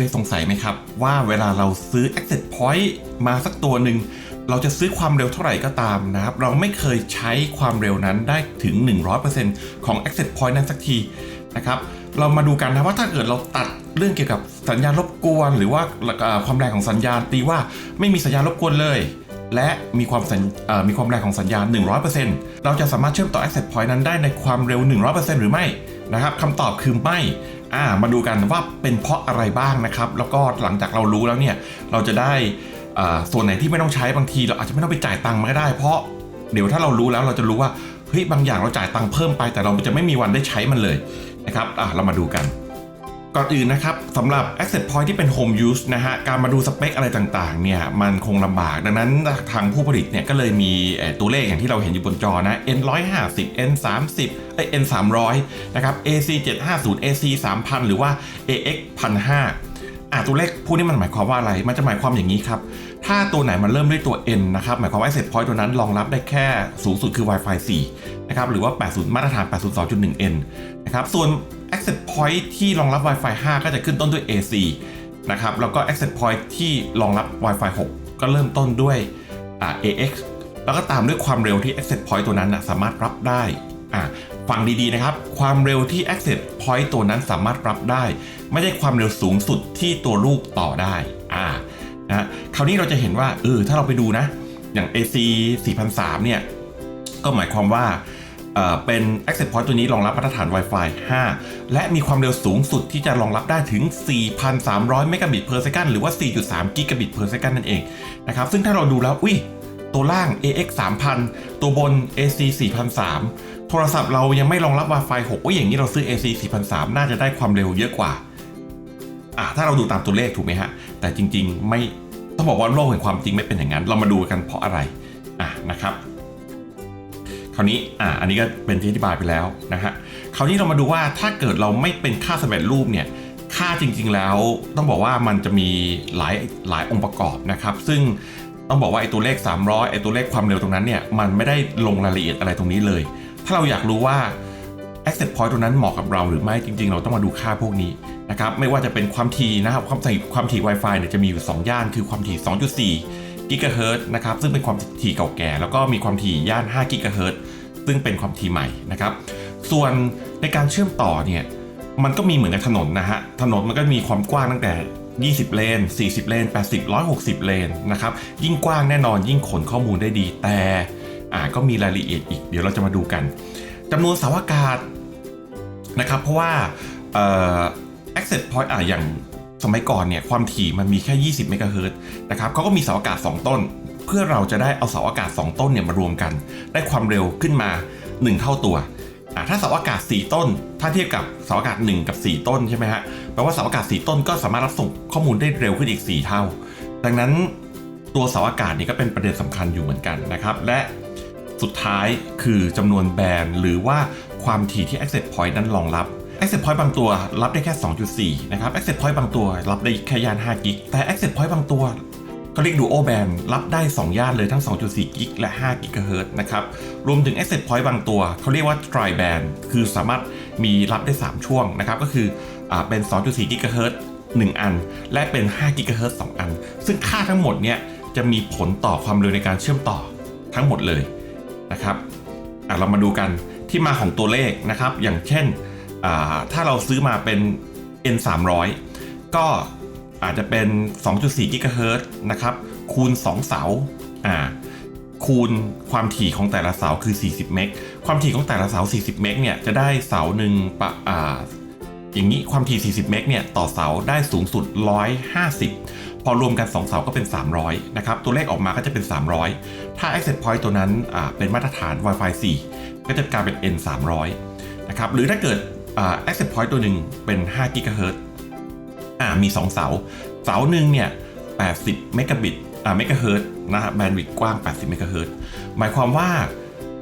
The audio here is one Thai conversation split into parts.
เคยสงสัยไหมครับ ว่าเวลาเราซื้อ Access Point มาสักตัวหนึ่ง เราจะซื้อความเร็วเท่าไหร่ก็ตามนะครับ เราไม่เคยใช้ความเร็วนั้นได้ถึง 100%ของ Access Point นั้นสักทีนะครับเรามาดูกันนะว่าถ้าเกิดเราตัดเรื่องเกี่ยวกับสัญญาณรบกวน หรือว่าความแรงของสัญญาณตีว่าไม่มีสัญญาณรบกวนเลย และมีความมีความแรงของสัญญาณ 100%เราจะสามารถเชื่อมต่อ Access Point นั้นได้ในความเร็ว 100%หรือไม่นะครับคำตอบคือไม่ อ่ามาดูกันว่าเป็นเพราะอะไรบ้างนะครับ แล้วก็หลังจากเรารู้แล้วเนี่ยเราจะได้ส่วนไหนที่ไม่ต้องใช้บางทีเราอาจจะไม่ต้องไปจ่ายตังค์มันก็ได้ เพราะเดี๋ยวถ้าเรารู้แล้วเราจะรู้ว่าเฮ้ยบางอย่างเราจ่ายตังค์เพิ่มไป แต่เราจะไม่มีวันได้ใช้มันเลยนะครับอ่าเรามาดูกัน ก่อนอื่นนะครับสำหรับ Access Point ที่เป็น Home Use นะฮะการมาดูสเปคอะไรต่างๆเนี่ยมันคงลำบาก ดังนั้นทางผู้ผลิตเนี่ยก็เลยมีตัวเลขอย่างที่เราเห็นอยู่บนจอนะ N 150 N 30เอ้ย N 300นะครับ AC 750 AC 3000หรือว่า AX 1500อะตัวเลขพวกนี้มันหมายความว่าอะไร มันจะหมายความอย่างนี้ครับ ถ้าตัวไหนมันเริ่มด้วยตัว N นะครับหมายความว่า Access Point ตัวนั้นรองรับได้แค่สูงสุดคือ Wi-Fi 4นะครับหรือว่า 80 มาตรฐาน 802.1N นะครับส่วน Access Point ที่รองรับ Wi-Fi 5 ก็จะขึ้นต้นด้วย AC นะครับ แล้วก็ Access Point ที่รองรับ Wi-Fi 6 ก็เริ่มต้นด้วย AX แล้วก็ตามด้วยความเร็วที่ Access Point ตัวนั้นนะสามารถรับได้ฟังดีๆนะครับ ความเร็วที่ Access Point ตัวนั้นสามารถรับได้ ไม่ใช่ความเร็วสูงสุดที่ตัวลูกต่อได้อ่านะคราวนี้เราจะเห็นว่าเออถ้าเราไปดูนะ อย่าง AC 4003 เนี่ย ก็หมายความว่า เป็น Access Point ตัวนี้รองรับมาตรฐาน Wi-Fi 5 และมีความเร็วสูงสุดที่จะรองรับได้ถึง 4,300 เมกะบิต per second หรือว่า 4.3 กิกะบิต per second นั่นเองนะครับ ซึ่งถ้าเราดูแล้ว อุ้ย ตัวล่าง AX 3000 ตัวบน AC 4003 โทรศัพท์เรายังไม่รองรับ Wi-Fi 6 ว่าอย่างนี้เราซื้อ AC 4003 น่าจะได้ความเร็วเยอะกว่า อะ ถ้าเราดูตามตัวเลขถูกไหมฮะ แต่จริง ๆ ไม่ ต้องบอกว่าโลกแห่งความจริงไม่เป็นอย่างนั้น เรามาดูกันเพราะอะไร อะ นะครับ ราวนี้อะอันนี้ก็เป็นที่อธิบายไปแล้วนะฮะคราวนี้เรามาดูว่าถ้าเกิดเราไม่เป็นค่าสำเร็จรูปเนี่ยค่าจริงๆแล้วต้องบอกว่ามันจะมีหลายหลายองค์ประกอบนะครับ ซึ่งต้องบอกว่าไอ้ตัวเลข 300ไอ้ตัวเลขความเร็วตรงนั้นเนี่ยมันไม่ได้ลงรายละเอียดอะไรตรงนี้เลย ถ้าเราอยากรู้ว่า Access Point ตัวนั้นเหมาะกับเราหรือไม่จริง ๆ เราต้องมาดูค่าพวกนี้นะครับไม่ว่าจะเป็นความถี่นะครับความถี่ความถี่ Wi-Fi เนี่ยจะมีอยู่ 2 ย่านคือความถี่2.4 กิกะเฮิรต์นะครับซึ่งเป็นความถี่เก่าแก่ แล้วก็มีความถี่ย่าน5กิกะเฮิรตซ์ซึ่งเป็นความถี่ใหม่นะครับส่วนในการเชื่อมต่อเนี่ยมันก็มีเหมือนกับถนนนะฮะถนนมันก็มีความกว้างตั้งแต่ 20 เลน 40 เลน 80 160 เลนนะครับยิ่งกว้างแน่นอนยิ่งขนข้อมูลได้ดีแต่อ่าก็มีรายละเอียดอีกเดี๋ยวเราจะมาดูกันจำนวนเสาอากาศนะครับเพราะว่าเอ่อ access point อะอย่าง สมัยก่อนเนี่ยความถี่มันมีแค่ 20 เมกะเฮิรตซ์นะครับเขาก็มีเสาอากาศ 2 ต้น เพื่อเราจะได้เอาเสาอากาศ 2 ต้นเนี่ยมารวมกัน ได้ความเร็วขึ้นมา 1 เท่าตัวถ้าเสาอากาศ 4 ต้น ถ้าเทียบกับเสาอากาศ 1 กับ 4 ต้นใช่ไหมฮะแปลว่าเสาอากาศ 4 ต้นก็สามารถรับส่งข้อมูลได้เร็วขึ้นอีก 4 เท่า ดังนั้นตัวเสาอากาศนี่ก็เป็นประเด็นสำคัญอยู่เหมือนกันนะครับ และสุดท้ายคือจำนวนแบนหรือว่าความถี่ที่ Access Point นั้นรองรับ Access Point บางตัวรับได้แค่ 2.4 นะครับ Access Point บางตัวรับได้แค่ย่าน5กิก แต่ Access Point บางตัวเขาเรียก Duo Band รับได้ 2 ย่านเลยทั้ง 2.4 กิกและ 5 กิกะเฮิรตนะครับ รวมถึง Access Point บางตัว เขาเรียกว่า Tri Band คือสามารถมีรับได้ 3 ช่วงนะครับ ก็คืออเป็น 2.4 กิกะเฮิรต1อัน และเป็น 5 กิกะเฮิรต2อัน ซึ่งค่าทั้งหมดเนี่ยจะมีผลต่อความเร็วในการเชื่อมต่อทั้งหมดเลยนะครับอะเรามาดูกันที่มาของตัวเลขนะครับ อย่างเช่น ถ้าเราซื้อมาเป็น N 300ก็อาจจะเป็น 2.4กิกะเฮิรตซ์นะครับ คูณ 2 เสาอ่าคูณความถี่ของแต่ละเสาคือ 40 เมก ความถี่ของแต่ละเสา 40 เมกเนี่ยจะได้เสาหนึ่งปะอ่าอย่างนี้ความถี่ 40 เมกเนี่ยต่อเสาได้สูงสุด 150 พอรวมกัน 2 เสาก็เป็น 300 นะครับ ตัวเลขออกมาก็จะเป็น 300 ถ้า access point ตัวนั้นเป็นมาตรฐาน Wi-Fi 4 ก็จะกลายเป็น N 300นะครับ หรือถ้าเกิด access point ตัวหนึ่งเป็น5กิกะเฮิรตอ่ามี 2 เสา เสาหนึ่งเนี่ย80 เมกะบิตอ่าเมกะเฮิรตซ์นะฮะแบนด์วิดต์กว้าง 80 เมกะเฮิรตซ์หมายความว่า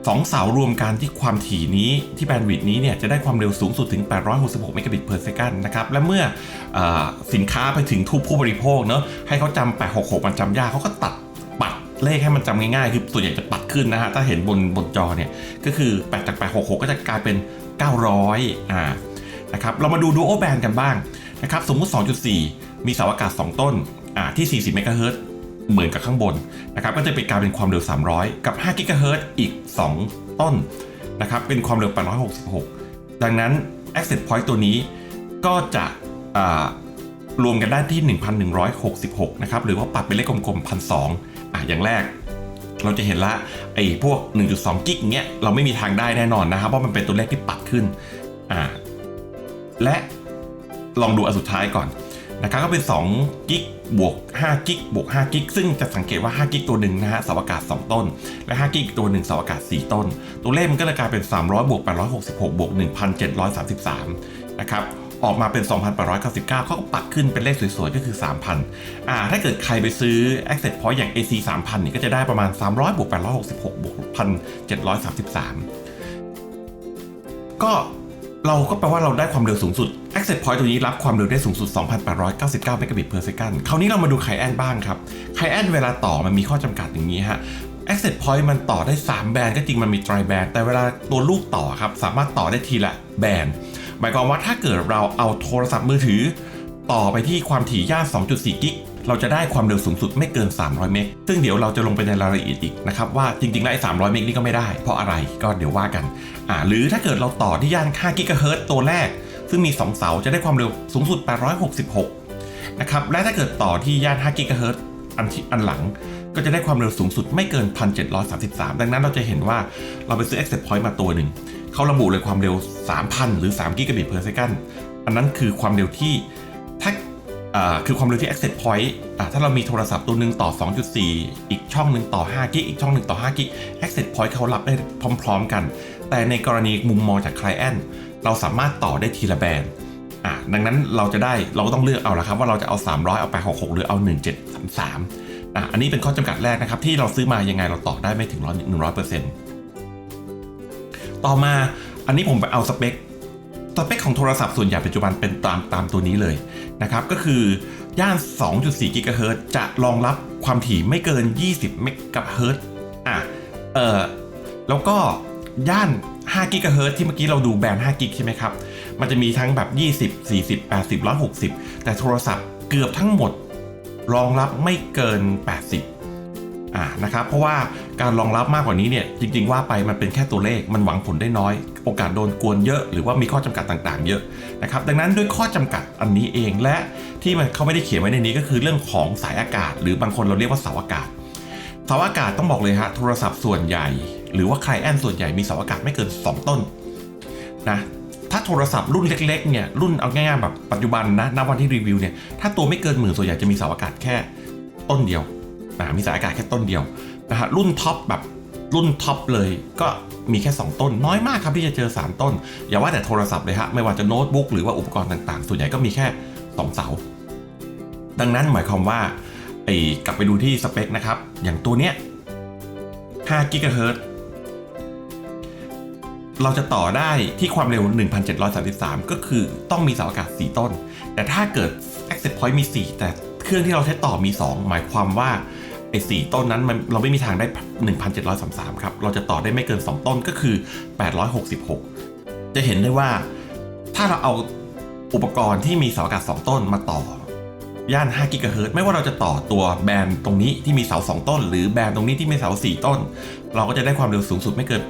สองเสารวมกันที่ความถี่นี้ที่แบนด์วิดต์นี้เนี่ยจะได้ความเร็วสูงสุดถึง 866 เมกะบิต per second นะครับ และเมื่ออสินค้าไปถึงทุกผู้บริโภคเนอะให้เขาจำ 866 มันจำยากเขาก็ตัดปัดเลขให้มันจำง่ายๆ คือส่วนใหญ่จะปัดขึ้นนะฮะ ถ้าเห็นบนบนจอเนี่ย ก็คือ 8 จาก 866 ก็จะกลายเป็น 900อ่านะครับเรามาดู Duo Band กันบ้างนะครับสมมุติ 2.4 มีเสาอากาศ 2 ต้นอ่าที่ 40 เมกะเฮิรตซ์เหมือนกับข้างบนนะครับก็จะเป็นการเป็นความเร็ว 300 กับ 5 กิกะเฮิรตซ์อีก 2 ต้นนะครับเป็นความเร็ว 866 ดังนั้น access point ตัวนี้ก็จะอ่ารวมกันได้ที่ 1,166 นะครับ หรือว่าปัดเป็นเลขกลมๆพันสองอะอย่างแรก เราจะเห็นละไอ้พวก 1.2 กิกเงี้ยเราไม่มีทางได้แน่นอนนะครับเพราะมันเป็นตัวเลขที่ปัดขึ้นอ่าและลองดูอันสุดท้ายก่อนนะครับก็เป็น2กิกบวก5กิกบวก5กิกซึ่งจะสังเกตว่า5กิกตัวหนึ่งนะฮะเสาอากาศ 2 ต้น และ5กิกอีกตัวหนึ่งเสาอากาศ 4 ต้น ตัวเลขมันก็เลยกลายเป็น 300บวก866บวก1,733 นะครับ ออกมาเป็น 2,899เขาก็ปัดขึ้นเป็นเลขสวยๆ ก็คือ 3,000อ่าถ้าเกิดใครไปซื้อ Access Point อย่าง AC 3,000นี่ก็จะได้ประมาณ 300บวก866บวก1,733 ก็เราก็แปลว่าเราได้ความเร็วสูงสุด Access Point ตัวนี้รับความเร็วได้สูงสุด 2,899 megabit per second คราวนี้เรามาดูไคแอนบ้างครับไคแอนเวลาต่อมันมีข้อจำกัดอย่างนี้ฮะ Access Point มันต่อได้ 3 แบรนด์ก็จริงมันมีไตรแบรนด์แต่เวลาตัวลูกต่อครับ สามารถต่อได้ทีละแบรนด์ หมายความว่าถ้าเกิดเราเอาโทรศัพท์มือถือ ต่อไปที่ความถี่ย่าน2.4 กิก เราจะได้ความเร็วสูงสุดไม่เกิน 300 เมก ซึ่งเดี๋ยวเราจะลงไปในรายละเอียดอีกนะครับว่าจริงๆแล้วไอ้300 เมกนี่ก็ไม่ได้ เพราะอะไรก็เดี๋ยวว่ากันอ่าหรือถ้าเกิดเราต่อที่ย่าน5กิกะเฮิรตซ์ตัวแรก ซึ่งมี 2 เสาจะได้ความเร็วสูงสุด 866 นะครับ และถ้าเกิดต่อที่ย่าน5กิกะเฮิรตซ์อันที่อันหลัง ก็จะได้ความเร็วสูงสุดไม่เกิน 1,733 ดังนั้นเราจะเห็นว่าเราไปซื้อ Access Point มาตัวหนึ่ง เขาระบุเลยความเร็ว 3,000 หรือ 3 กิกะบิต per second อันนั้นคือความเร็วที่ถ้าคือความเร็วที่ access point ถ้าเรามีโทรศัพท์ตัวหนึ่งต่อ 2.4 อีกช่องหนึ่งต่อ 5 กิก อีกช่องหนึ่งต่อ 5 กิก access point เขารับได้พร้อม ๆ กัน แต่ในกรณีมุมมองจาก client เราสามารถต่อได้ทีละแบรนด์ดังนั้นเราจะได้เราก็ต้องเลือกเอาละครับว่าเราจะเอา 300 เอา866หรือเอา 1733 อะอันนี้เป็นข้อจำกัดแรกนะครับ ที่เราซื้อมายังไงเราต่อได้ไม่ถึง100%ต่อมาอันนี้ผมไปเอาสเปคสเปคของโทรศัพท์ส่วนใหญ่ปัจจุบันเป็นตามตามตัวนี้เลยนะครับ ก็คือย่าน 2.4 กิกะเฮิรตจะรองรับความถี่ไม่เกิน 20 เมกะเฮิรตอะเออแล้วก็ย่าน 5 กิกะเฮิรตที่เมื่อกี้เราดูแบรนด์ 5 กิกใช่ไหมครับ มันจะมีทั้งแบบ 20 40 80 160 แต่โทรศัพท์เกือบทั้งหมด รองรับไม่เกิน 80อ่านะครับเพราะว่าการรองรับมากกว่านี้เนี่ยจริง ๆ ว่าไปมันเป็นแค่ตัวเลขมันหวังผลได้น้อย โอกาสโดนกวนเยอะหรือว่ามีข้อจำกัดต่างๆ เยอะนะครับดังนั้นด้วยข้อจำกัดอันนี้เองและที่มันเขาไม่ได้เขียนไว้ในนี้ก็คือเรื่องของสายอากาศ หรือบางคนเราเรียกว่าเสาอากาศเสาอากาศต้องบอกเลยฮะโทรศัพท์ส่วนใหญ่ หรือว่าใครแอนส่วนใหญ่มีเสาอากาศไม่เกิน 2 ต้นนะ ถ้าโทรศัพท์รุ่นเล็กๆเนี่ยรุ่นเอาง่ายๆแบบปัจจุบันนะณวันที่รีวิวเนี่ยถ้าตัวไม่เกินหมื่นส่วนใหญ่จะมีเสาอากาศแค่ต้นเดียวอ่ามีสายอากาศแค่ต้นเดียวนะฮะรุ่นท็อปแบบรุ่นท็อปเลยก็มีแค่ 2 ต้น น้อยมากครับที่จะเจอ 3 ต้น อย่าว่าแต่โทรศัพท์เลยฮะไม่ว่าจะโน้ตบุ๊กหรือว่าอุปกรณ์ต่างๆ ส่วนใหญ่ก็มีแค่ 2 เสา ดังนั้นหมายความว่าไอ้กลับไปดูที่สเปคนะครับ อย่างตัวเนี้ย5กิกะเฮิรตซ์ เราจะต่อได้ที่ความเร็ว 1,733 ก็คือต้องมีเสาอากาศ 4 ต้น แต่ถ้าเกิด Access Point มี 4 แต่เครื่องที่เราใช้ต่อมี 2 หมายความว่าไอ้4ต้นนั้นมันเราไม่มีทางได้ 1,733 ครับ เราจะต่อได้ไม่เกิน 2 ต้นก็คือ 866 จะเห็นได้ว่าถ้าเราเอาอุปกรณ์ที่มีเสาอากาศ 2 ต้นมาต่อ ย่าน5กิกะเฮิรตไม่ว่าเราจะต่อตัวแบนตรงนี้ที่มีเสา 2 ต้น หรือแบนตรงนี้ที่มีเสา 4 ต้น เราก็จะได้ความเร็วสูงสุดไม่เกิน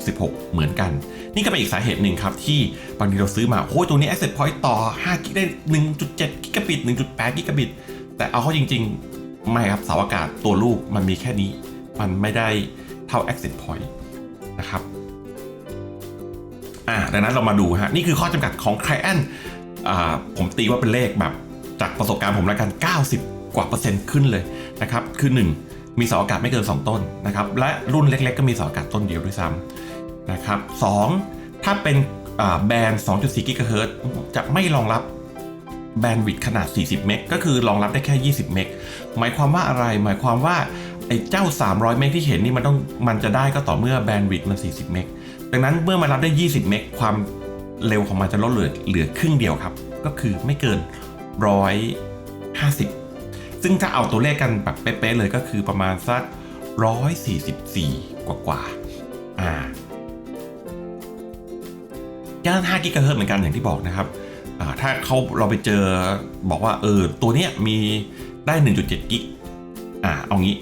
866 เหมือนกัน นี่ก็เป็นอีกสาเหตุหนึ่งครับ ที่บางทีเราซื้อมา โอ้ยตัวนี้ Access Point ต่อ 5 กิกได้ 1.7 กิกะบิต 1.8 กิกะบิต แต่เอาเข้าจริง ๆ ไม่ครับเสาอากาศตัวลูกมันมีแค่นี้ มันไม่ได้เท่า Access Point นะครับอ่าดังนั้นเรามาดูฮะนี่คือข้อจำกัดของ Client อ่าผมตีว่าเป็นเลขแบบ จากประสบการณ์ผมแล้วกัน 90 กว่าเปอร์เซ็นต์ขึ้นเลยนะครับ คือ 1 มีเสาอากาศไม่เกิน 2 ต้นนะครับ และรุ่นเล็ก ๆ ก็มีเสาอากาศต้นเดียวด้วยซ้ำนะครับ2ถ้าเป็นแบรนด์2.4กิกะเฮิรตซ์จะไม่รองรับแบนด์วิดต์ขนาด 40 เมก ก็คือรองรับได้แค่ 20 เมก หมายความว่าอะไร หมายความว่าไอ้เจ้า 300 เมกที่เห็นนี่มันต้องมันจะได้ก็ต่อเมื่อแบนด์วิดต์มัน 40 เมก ดังนั้นเมื่อมันรับได้ 20 เมก ความเร็วของมันจะลดเหลือเหลือครึ่งเดียวครับ ก็คือไม่เกิน 150 ซึ่งถ้าเอาตัวเลขกันแบบเป๊ะๆเลยก็คือประมาณสัก 144 กว่าๆอ่าย่าน5กิกะเฮิรตซ์เหมือนกันอย่างที่บอกนะครับถ้าเขาเราไปเจอบอกว่าเออตัวเนี้ยมีได้ 1.7 กิกอ่าเอางี้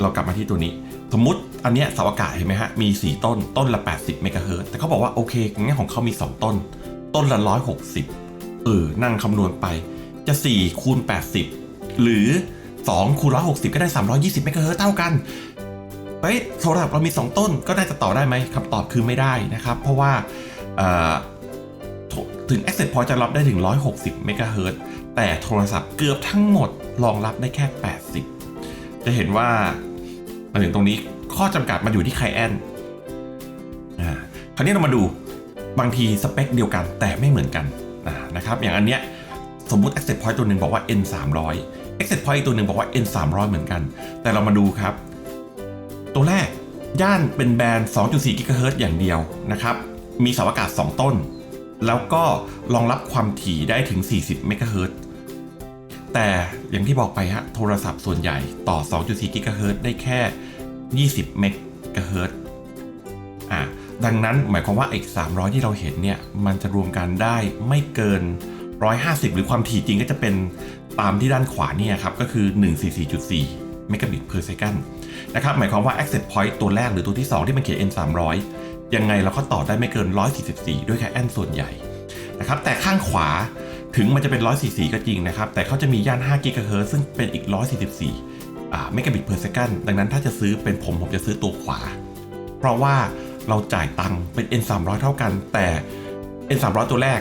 เรากลับมาที่ตัวนี้ สมมติอันเนี้ยเสาอากาศเห็นไหมฮะ มี 4 ต้นต้นละ 80 เมกะเฮิร์ตแต่เขาบอกว่าโอเคงั้นของเขามี 2 ต้น ต้นละ 160 เออนั่งคำนวณไปจะ 4 คูณ 80 หรือ 2 คูณ 160 ก็ได้ 320 เมกะเฮิรตซ์เท่ากันเฮ้ยโทรศัพท์เรามี 2 ต้นก็น่าจะต่อได้ไหมคำตอบคือไม่ได้นะครับ เพราะว่าถึง Access Point จะรับได้ถึง 160 เมกะเฮิรตซ์แต่โทรศัพท์เกือบทั้งหมดรองรับได้แค่ 80 จะเห็นว่ามาถึงตรงนี้ข้อจำกัดมาอยู่ที่ไคแอนคราวนี้เรามาดูบางทีสเปคเดียวกันแต่ไม่เหมือนกัน นะครับอย่างอันเนี้ยสมมุติ Access Point ตัวหนึ่งบอกว่า N 300 Access Point อีกตัวหนึ่งบอกว่า N 300เหมือนกัน แต่เรามาดูครับ ตัวแรกย่านเป็นแบรนด์ 2.4กิกะเฮิรตซ์อย่างเดียวนะครับ มีเสาอากาศ 2 ต้น แล้วก็รองรับความถี่ได้ถึง 40 เมกะเฮิรตซ์แต่อย่างที่บอกไปฮะ โทรศัพท์ส่วนใหญ่ต่อ 2.4กิกะเฮิรตซ์ได้แค่ 20 เมกะเฮิรตซ์อะ ดังนั้นหมายความว่าอีก 300 ที่เราเห็นเนี่ยมันจะรวมกันได้ไม่เกิน 150 หรือความถี่จริงก็จะเป็นตามที่ด้านขวาเนี่ยครับก็คือ 144.4 เมกะบิต per second นะครับหมายความว่า access point ตัวแรกหรือตัวที่ 2 ที่มันเขียน n 300ยังไงเราก็ต่อได้ไม่เกิน 144 ด้วยแค่ n ส่วนใหญ่นะครับแต่ข้างขวาถึงมันจะเป็น 144 ก็จริงนะครับ แต่เขาจะมีย่าน5 GHz ซึ่งเป็นอีก 144 อ่าเมกะบิต per second ดังนั้นถ้าจะซื้อเป็นผมผมจะซื้อตัวขวา เพราะว่า เราจ่ายตังค์เป็น n 300 เท่ากัน แต่ n 300 ตัวแรก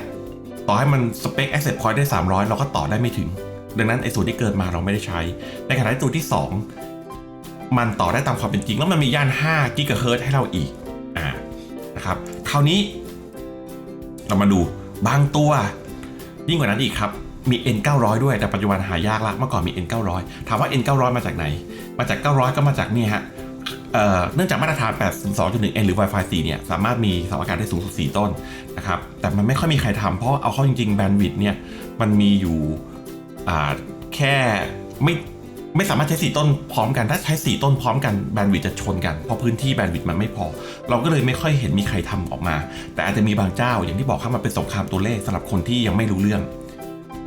ต่อให้มันสเปค access point ได้ 300 เราก็ต่อได้ไม่ถึง ดังนั้นไอ้ส่วนที่เกินมาเราไม่ได้ใช้ ในขณะที่ตัวที่ 2 มันต่อได้ตามความเป็นจริง แล้วมันมีย่าน5กิกะเฮิรตซ์ให้เราอีกอ่านะครับคราวนี้ เรามาดูบางตัว ยิ่งกว่านั้นอีกครับมี N 900ด้วยแต่ปัจจุบันหายากละเมื่อก่อนมี N 900ถามว่า N 900มาจากไหน มาจาก 900 ก็มาจากนี่ฮะ เนื่องจากมาตรฐาน 802.1n หรือ Wi-Fi 4 เนี่ย สามารถมีเสาอากาศได้สูงสุด 4 ต้นนะครับ แต่มันไม่ค่อยมีใครทำเพราะเอาเข้าจริงๆ แบนด์วิดเนี่ย มันมีอยู่แค่ไม่ไม่สามารถใช้ 4 ต้นพร้อมกัน ถ้าใช้ 4 ต้นพร้อมกันแบนด์วิดจะชนกัน เพราะพื้นที่แบนด์วิดมันไม่พอ เราก็เลยไม่ค่อยเห็นมีใครทำออกมา แต่อาจจะมีบางเจ้า อย่างที่บอกครับมันเป็นสงครามตัวเลขสำหรับคนที่ยังไม่รู้เรื่อง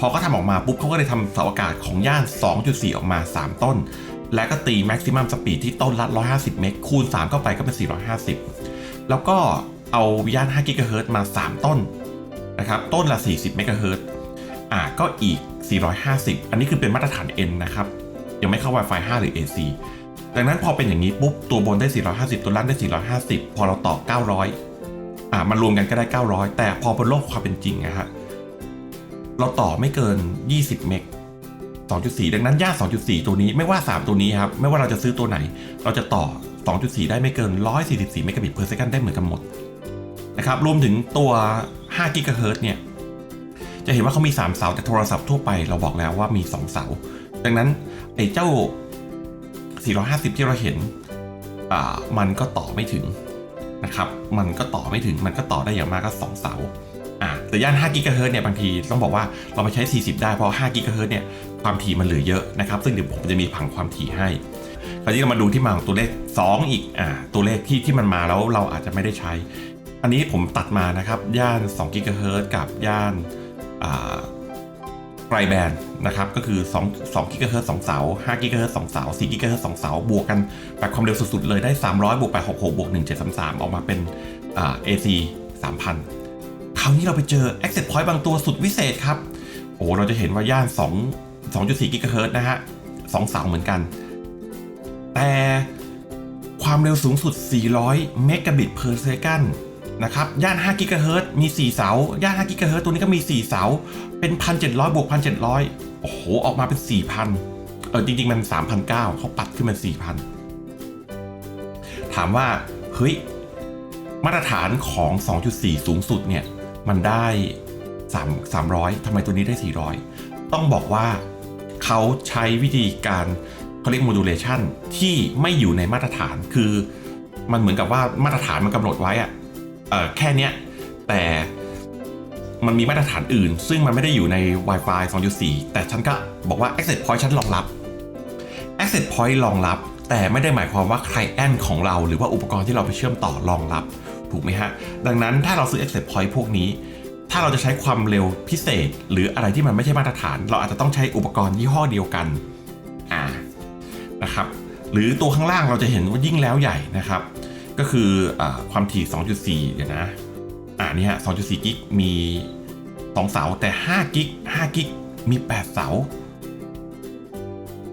พอเขาทำออกมาปุ๊บเขาก็เลยทำเสาอากาศของย่าน 2.4 ออกมา 3 ต้น และก็ตีแม็กซิมัมสปีดที่ต้นละ 150 เมกคูณ 3 เข้าไปก็เป็น 450 แล้วก็เอาย่าน5กิกะเฮิรตซ์มา 3 ต้นนะครับ ต้นละ 40 เมกะเฮิรตซ์อ่าก็อีก 450 อันนี้คือเป็นมาตรฐาน N นะครับ ยังไม่เข้า Wi-Fi 5 หรือ AC ดังนั้นพอเป็นอย่างนี้ปุ๊บ ตัวบนได้ 450 ตัวล่างได้ 450 พอเราต่อ 900 อ่ามันรวมกันก็ได้ 900 แต่พอบนโลกความเป็นจริงนะฮะเราต่อไม่เกิน 20 เมก 2.4 ดังนั้นย่า 2.4 ตัวนี้ไม่ว่า 3 ตัวนี้ครับไม่ว่าเราจะซื้อตัวไหน เราจะต่อ 2.4 ได้ไม่เกิน 144 เมกะบิต per second ได้เหมือนกันหมดนะครับรวมถึงตัว5กิกะเฮิรตซ์เนี่ยจะเห็นว่าเขามี 3 เสา แต่โทรศัพท์ทั่วไปเราบอกแล้วว่ามี 2 เสา ดังนั้นไอ้เจ้า 450 ที่เราเห็นอ่ามันก็ต่อไม่ถึงนะครับ มันก็ต่อไม่ถึง มันก็ต่อได้อย่างมากก็ 2 เสา อ่าแต่ย่าน5กิกะเฮิรตซ์เนี่ยบางทีต้องบอกว่าเราไปใช้ 40 ได้เพราะ5กิกะเฮิรตซ์เนี่ยความถี่มันเหลือเยอะนะครับ ซึ่งเดี๋ยวผมจะมีผังความถี่ให้คราวนี้เรามาดูที่มาของตัวเลข 2 อีกอ่าตัวเลขที่ที่มันมาแล้วเราอาจจะไม่ได้ใช้ อันนี้ผมตัดมานะครับ ย่าน2กิกะเฮิรตซ์กับย่านอ่าไกลแบนนะครับก็คือ2 2กิกะเฮิรตซ์2เสา5กิกะเฮิรตซ์2เสา4กิกะเฮิรตซ์2เสาบวกกันแบบความเร็วสุดๆเลยได้ 300บวก866บวก1733 ออกมาเป็นอ่า AC 3,000 คราวนี้เราไปเจอ Access Point บางตัวสุดวิเศษครับ โอ้เราจะเห็นว่าย่าน 2 2.4กิกะเฮิรตซ์นะฮะ2เสาเหมือนกัน แต่ความเร็วสูงสุด 400 เมกะบิต per second นะครับ ย่าน 5 กิกะเฮิรตซ์มี 4 เสา ย่าน 5 กิกะเฮิรตซ์ตัวนี้ก็มี 4 เสา เป็น 1,700 บวก 1,700 โอ้โห ออกมาเป็น 4,000 เออ จริง ๆ มัน 3,900เขาปัดขึ้นเป็น4,000 ถามว่า เฮ้ย มาตรฐานของ 2.4 สูงสุดเนี่ย มันได้3 300ทำไมตัวนี้ได้ 400 ต้องบอกว่าเขาใช้วิธีการเขาเรียก modulation ที่ไม่อยู่ในมาตรฐานคือมันเหมือนกับว่ามาตรฐานมันกำหนดไว้อะออแค่เนี้ยแต่มันมีมาตรฐานอื่น ซึ่งมันไม่ได้อยู่ใน Wi-Fi 2.4 แต่ฉันก็บอกว่า Access Point ฉันรองรับ Access Point รองรับ แต่ไม่ได้หมายความว่า Client ของเรา หรือว่าอุปกรณ์ที่เราไปเชื่อมต่อรองรับ ถูกไหมฮะ ดังนั้นถ้าเราซื้อ Access Point พวกนี้ ถ้าเราจะใช้ความเร็วพิเศษ หรืออะไรที่มันไม่ใช่มาตรฐาน เราอาจจะต้องใช้อุปกรณ์ยี่ห้อเดียวกันอ่านะครับหรือตัวข้างล่างเราจะเห็นว่ายิ่งแล้วใหญ่นะครับ ก็คืออความถี่ 2.4 เดี๋ยวนะอ่านี่ฮะ 2.4 กิกมี 2 เสาแต่ 5 กิก 5 กิกมี 8 เสา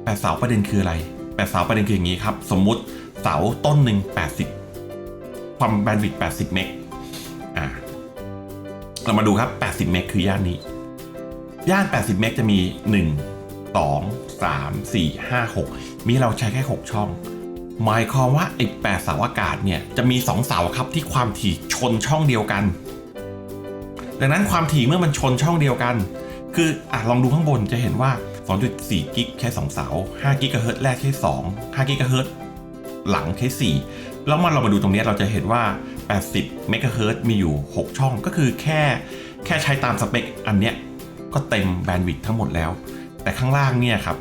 8 เสาประเด็นคืออะไร 8 เสาประเด็นคืออย่างนี้ครับ สมมุติเสาต้นหนึ่ง80 ความแบนด์วิดต์80 เมกอ่าเรามาดูครับ 80 เมกคือย่านนี้ ย่าน 80 เมกจะมี 1 2 3 4 5 6 มีเราใช้แค่ 6 ช่อง หมายความว่าไอ้8เสาอากาศเนี่ยจะมี 2 เสาครับที่ความถี่ชนช่องเดียวกัน ดังนั้นความถี่เมื่อมันชนช่องเดียวกัน คืออะลองดูข้างบนจะเห็นว่า 2.4 กิกแค่ 2 เสา 5 กิกะเฮิรตแรกแค่ 2 5 กิกะเฮิรตหลังแค่ 4 แล้วมันเรามาดูตรงนี้เราจะเห็นว่า 80เมกะเฮิรตมีอยู่ 6 ช่องก็คือแค่แค่ใช้ตามสเปคอันเนี้ยก็เต็มแบนด์วิดต์ทั้งหมดแล้ว แต่ข้างล่างเนี่ยครับ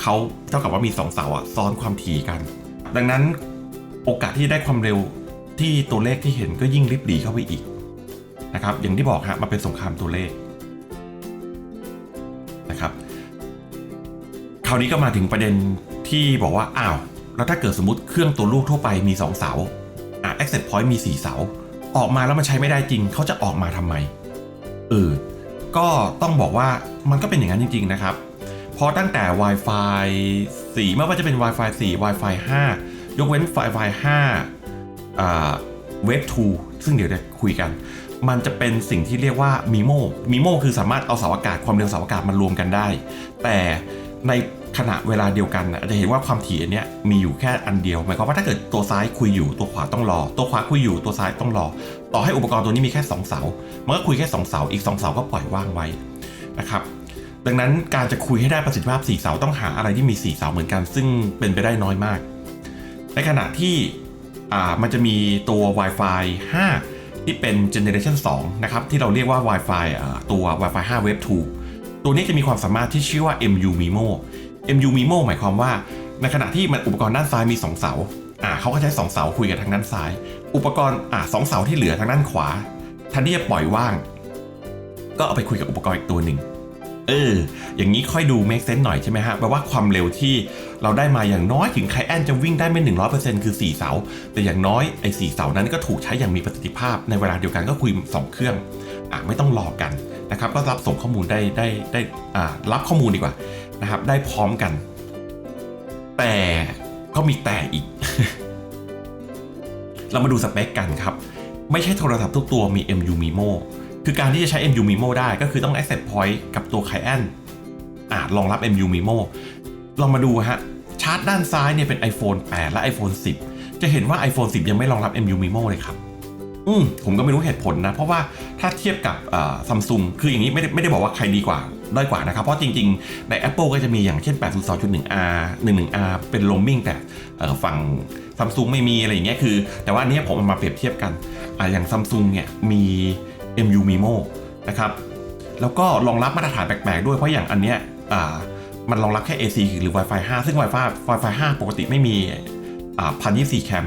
เขาเท่ากับว่ามี 2 เสาอะซ้อนความถี่กัน ดังนั้นโอกาสที่ได้ความเร็วที่ตัวเลขที่เห็นก็ยิ่งริบหรี่เข้าไปอีกนะครับอย่างที่บอกฮะมันเป็นสงครามตัวเลขนะครับคราวนี้ก็มาถึงประเด็นที่บอกว่าอ้าว แล้วถ้าเกิดสมมติเครื่องตัวลูกทั่วไปมี 2 เสาอะ access point มี 4 เสา ออกมาแล้วมันใช้ไม่ได้จริง เขาจะออกมาทำไม เออ ก็ต้องบอกว่ามันก็เป็นอย่างนั้นจริง ๆ นะครับ เพราะตั้งแต่ Wi-Fi 4 ไม่ว่าจะเป็น Wi-Fi 4 Wi-Fi 5 ยกเว้น Wi-Fi 5อ่า Wave 2ซึ่งเดี๋ยวจะคุยกัน มันจะเป็นสิ่งที่เรียกว่า MIMO MIMO คือสามารถเอาเสาอากาศความเร็วเสาอากาศมารวมกันได้ แต่ใน ขณะเวลาเดียวกันนะจะเห็นว่าความถี่อันเนี้ยมีอยู่แค่อันเดียวหมายความว่าถ้าเกิดตัวซ้ายคุยอยู่ตัวขวาต้องรอ ตัวขวาคุยอยู่ตัวซ้ายต้องรอ ต่อให้อุปกรณ์ตัวนี้มีแค่สองเสา มันก็คุยแค่สองเสา อีกสองเสาก็ปล่อยว่างไว้นะครับดังนั้นการจะคุยให้ได้ประสิทธิภาพ 4 เสาต้องหาอะไรที่มี 4 เสาเหมือนกัน ซึ่งเป็นไปได้น้อยมาก ในขณะที่มันจะมีตัว Wi-Fi 5 ที่เป็น Generation 2 นะครับ ที่เราเรียกว่า Wi-Fi ตัว Wi-Fi 5 Wave 2ตัวนี้จะมีความสามารถที่ชื่อว่า MU MIMO MU MIMO หมายความว่า ในขณะที่มันอุปกรณ์ด้านซ้ายมี 2 เสาอ่าเขาก็ใช้ 2 เสาคุยกันทางด้านซ้าย อุปกรณ์อ่าสองเสาที่เหลือทางด้านขวาแทนที่จะปล่อยว่าง ก็เอาไปคุยกับอุปกรณ์อีกตัวหนึ่งเออ อย่างนี้ค่อยดู make sense หน่อยใช่ไหมฮะ แปลว่าความเร็วที่เราได้มาอย่างน้อยถึงไคแอนจะวิ่งได้ไม่ 100%คือ 4 เสา แต่อย่างน้อยไอ้4เสานั้นก็ถูกใช้อย่างมีประสิทธิภาพในเวลาเดียวกันก็คุย 2 เครื่อง อะ ไม่ต้องรอกันนะครับ ก็รับส่งข้อมูลได้ได้ได้อ่ารับข้อมูลดีกว่า นะครับได้พร้อมกัน แต่ก็มีแต่อีก เรามาดูสเปคกันครับ ไม่ใช่โทรศัพท์ทุกตัวมี MU MIMO คือการที่จะใช้ MU MIMO ได้ก็คือต้อง Access Point กับตัว Cayenne อ่ารองรับ MU MIMO ลองมาดูฮะ ชาร์จด้านซ้ายเนี่ยเป็น iPhone 8 และ iPhone 10 จะเห็นว่า iPhone 10 ยังไม่รองรับ MU MIMO เลยครับ อืมผมก็ไม่รู้เหตุผลนะ เพราะว่าถ้าเทียบกับซัมซุงคืออย่างนี้ไม่ได้ไม่ได้บอกว่าใครดีกว่าด้อยกว่านะครับ เพราะจริงๆ ใน Apple ก็จะมีอย่างเช่น 802.1R 11R เป็นโ o มมิ่งแต่ฝั่งซัมซุงไม่มีอะไรอย่างเงี้ยคือ แต่ว่าอันเนี้ยผมเอามาเปรียบเทียบกันออย่างซัมซุงเนี่ยมี MU MIMO นะครับแล้วก็รองรับมาตรฐานแปลกๆด้วยเพราะอย่างอันเนี้ยมันรองรับแค่ AC หรือ Wi-Fi 5 ซึ่ง Wi-Fi Wi-Fi 5 ปกติไม่มีอ่า1,024แคม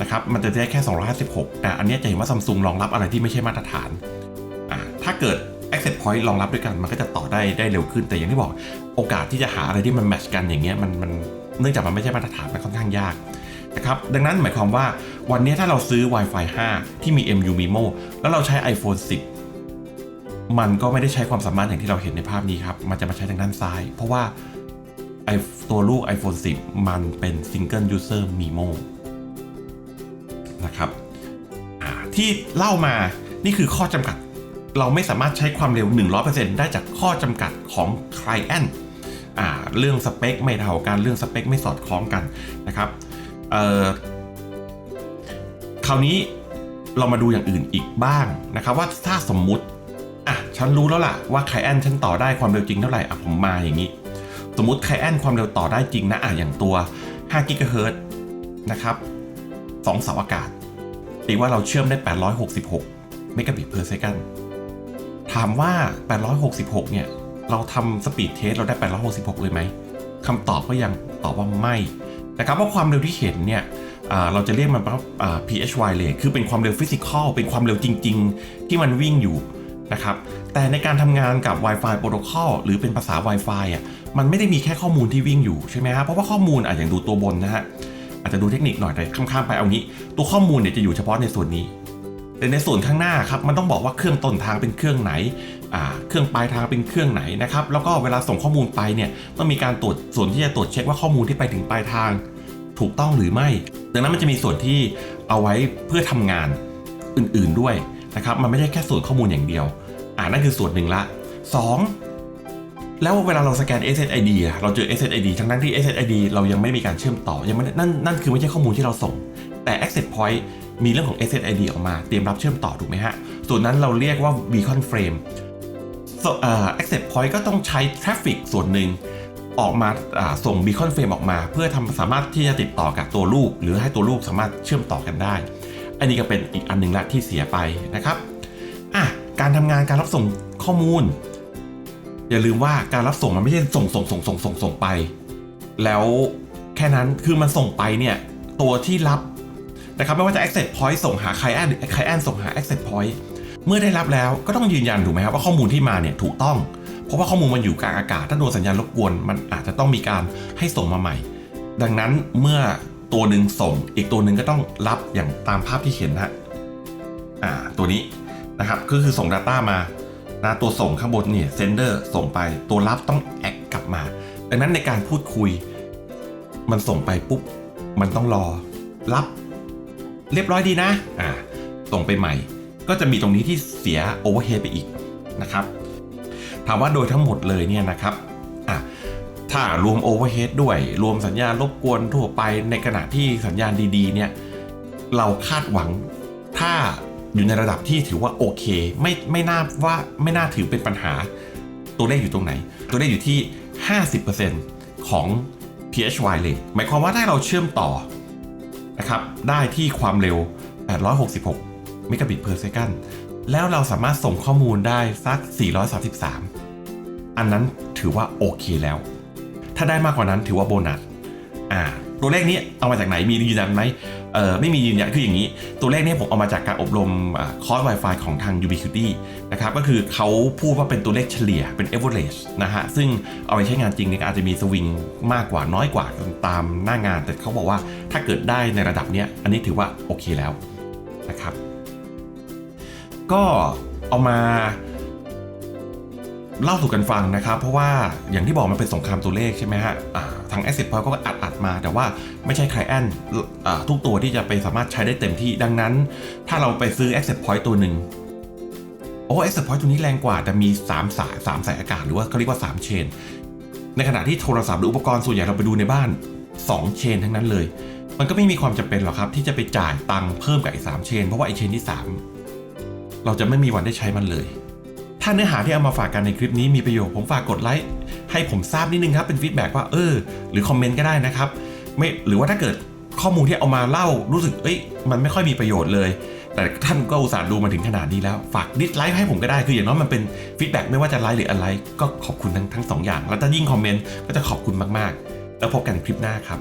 นะครับมันจะได้แค่ 256แต่อันนี้จะเห็นว่าซัมซุงรองรับอะไรที่ไม่ใช่มาตรฐานอ่าถ้าเกิด Access Point รองรับด้วยกันมันก็จะต่อได้ได้เร็วขึ้นแต่อย่างที่บอกโอกาสที่จะหาอะไรที่มันแมทช์กันอย่างเงี้ยมันมันเนื่องจากมันไม่ใช่มาตรฐานมันค่อนข้างยากนะครับดังนั้นหมายความว่าวันนี้ถ้าเราซื้อ Wi-Fi 5 ที่มี MU MIMO แล้วเราใช้ iPhone 10 มันก็ไม่ได้ใช้ความสามารถอย่างที่เราเห็นในภาพนี้ครับ มันจะมาใช้ทางด้านซ้าย เพราะว่าไอตัวลูก iPhone 10 มันเป็น Single User MIMO นะครับที่เล่ามานี่คือข้อจำกัด เราไม่สามารถใช้ความเร็ว 100%ได้จากข้อจำกัดของ Client อ่าเรื่องสเปคไม่เท่ากันเรื่องสเปคไม่สอดคล้องกันนะครับคราวนี้เรามาดูอย่างอื่นอีกบ้างนะครับว่าถ้าสมมุติอะฉันรู้แล้วล่ะว่าไคลแอนฉันต่อได้ความเร็วจริงเท่าไหร่อะผมมาอย่างนี้ สมมติไคลแอนความเร็วต่อได้จริงนะอะอย่างตัว5กิกะเฮิรตนะครับ 2 เสาอากาศตีว่าเราเชื่อมได้ 866 เมกะบิต per second ถามว่า 866 เนี่ย เราทำสปีดเทสเราได้ 866 เลยไหมคำตอบก็ยังตอบว่าไม่นะครับว่าความเร็วที่เห็นเนี่ยเราจะเรียกมันว่า PHY rate คือเป็นความเร็วฟิสิกอลเป็นความเร็วจริง ๆ ที่มันวิ่งอยู่นะครับ แต่ในการทำงานกับ Wi-Fi Protocol หรือเป็นภาษา Wi-Fi อะ มันไม่ได้มีแค่ข้อมูลที่วิ่งอยู่ใช่ไหมฮะ เพราะว่าข้อมูลอาจอย่างดูตัวบนนะฮะ อาจจะดูเทคนิคหน่อยแต่ข้ามๆไปเอางี้ ตัวข้อมูลเนี่ยจะอยู่เฉพาะในส่วนนี้ แต่ในส่วนข้างหน้าครับมันต้องบอกว่าเครื่องต้นทางเป็นเครื่องไหนเครื่องปลายทางเป็นเครื่องไหนนะครับแล้วก็เวลาส่งข้อมูลไปเนี่ยต้องมีการตรวจส่วนที่จะตรวจเช็คว่าข้อมูลที่ไปถึงปลายทาง ถูกต้องหรือไม่ ดังนั้นมันจะมีส่วนที่เอาไว้เพื่อทำงานอื่นๆด้วยนะครับมันไม่ใช่แค่ส่วนข้อมูลอย่างเดียวอ่านั่นคือส่วนหนึ่งละ 2 แล้วเวลาเราสแกน SSID เราเจอ SSID ทั้งนั้นที่ SSID เรายังไม่มีการเชื่อมต่อยังไม่นั่นนั่นคือไม่ใช่ข้อมูลที่เราส่ง แต่ Access Point มีเรื่องของ SSID ออกมาเตรียมรับเชื่อมต่อถูกไหมฮะ ส่วนนั้นเราเรียกว่า Beacon Frame ส่วนเอ่อ Access Point ก็ต้องใช้ Traffic ส่วนหนึ่งออกมาอ่าส่ง Beacon Frame ออกมา เพื่อทำสามารถที่จะติดต่อกับตัวลูก หรือให้ตัวลูกสามารถเชื่อมต่อกันได้ อันนี้ก็เป็นอีกอันหนึ่งละที่เสียไปนะครับอะการทำงานการรับส่งข้อมูล อย่าลืมว่าการรับส่งมันไม่ใช่ส่งส่งส่งส่งส่งส่งไป แล้วแค่นั้นคือมันส่งไปเนี่ยตัวที่รับนะครับไม่ว่าจะ access point ส่งหา client หรือ client ส่งหา access point เมื่อได้รับแล้วก็ต้องยืนยันถูกไหมครับว่าข้อมูลที่มาเนี่ยถูกต้อง เพราะว่าข้อมูลมันอยู่กลางอากาศ ถ้าโดนสัญญาณรบกวนมันอาจจะต้องมีการให้ส่งมาใหม่ ดังนั้นเมื่อตัวหนึ่งส่งอีกตัวหนึ่งก็ต้องรับอย่างตามภาพที่เห็นนะฮะอ่าตัวนี้นะครับก็คือส่ง Data มา นะตัวส่งข้างบนเนี่ยเซนเดอร์ส่งไปตัวรับต้องแอคกลับมาดังนั้นในการพูดคุย มันส่งไปปุ๊บ มันต้องรอรับ เรียบร้อยดีนะอ่าส่งไปใหม่ ก็จะมีตรงนี้ที่เสียโอเวอร์เฮดไปอีกนะครับถามว่าโดยทั้งหมดเลยเนี่ยนะครับอะถ้ารวมโอเวอร์เฮดด้วย รวมสัญญาณรบกวนทั่วไปในขณะที่สัญญาณดีๆเนี่ยเราคาดหวังถ้า อยู่ในระดับที่ถือว่าโอเค ไม่ไม่น่าว่าไม่น่าถือเป็นปัญหา ตัวเลขอยู่ตรงไหน ตัวเลขอยู่ที่ 50%ของ PHY เลยหมายความว่าถ้าเราเชื่อมต่อนะครับได้ที่ความเร็ว 866 เมกะบิต per second แล้วเราสามารถส่งข้อมูลได้สัก 433 อันนั้นถือว่าโอเคแล้ว ถ้าได้มากกว่านั้นถือว่าโบนัส อ่า ตัวเลขนี้เอามาจากไหนมียืนยันไหม เออไม่มียืนยันคืออย่างนี้ ตัวเลขนี้ผมเอามาจากการอบรมคอร์ส Wi-Fi ของทาง Ubiquiti นะครับก็คือเขาพูดว่าเป็นตัวเลขเฉลี่ยเป็น average นะฮะ ซึ่งเอาไปใช้งานจริงเนี่ยอาจจะมีสวิงมากกว่าน้อยกว่าตามหน้างาน แต่เขาบอกว่าถ้าเกิดได้ในระดับเนี้ยอันนี้ถือว่าโอเคแล้วนะครับ ก็เอามาเล่าสู่กันฟังนะครับ เพราะว่าอย่างที่บอกมันเป็นสงครามตัวเลขใช่ไหมฮะอ่า ทาง Asset Point ก็อัดอัดมา แต่ว่าไม่ใช่ Client อ่าทุกตัวที่จะไปสามารถใช้ได้เต็มที่ดังนั้น ถ้าเราไปซื้อ Asset Point ตัวหนึ่งโอ้ Asset Point ตัวนี้แรงกว่าแต่มี 3 สาย3สายอากาศหรือว่าเขาเรียกว่า 3 เชน ในขณะที่โทรศัพท์หรืออุปกรณ์ส่วนใหญ่เราไปดูในบ้าน 2 เชนทั้งนั้นเลย มันก็ไม่มีความจำเป็นหรอกครับ ที่จะไปจ่ายตังค์เพิ่มกับไอ้สามเชน เพราะว่าไอ้เชนที่ 3 เราจะไม่มีวันได้ใช้มันเลย ถ้าเนื้อหาที่เอามาฝากกันในคลิปนี้มีประโยชน์ผมฝากกดไลค์ให้ผมทราบนิดนึงครับเป็นฟีดแบ็กว่าเออ หรือคอมเมนต์ก็ได้นะครับไม่หรือว่าถ้าเกิดข้อมูลที่เอามาเล่ารู้สึกเอ้ยมันไม่ค่อยมีประโยชน์เลย แต่ท่านก็อุตส่าห์ดูมาถึงขนาดนี้แล้วฝากดิสไลค์ให้ผมก็ได้คืออย่างน้อยมันเป็นฟีดแบ็กไม่ว่าจะไลค์หรืออะไรก็ขอบคุณทั้งทั้งสองอย่าง แล้วถ้ายิ่งคอมเมนต์ก็จะขอบคุณมากๆ แล้วพบกันคลิปหน้าครับ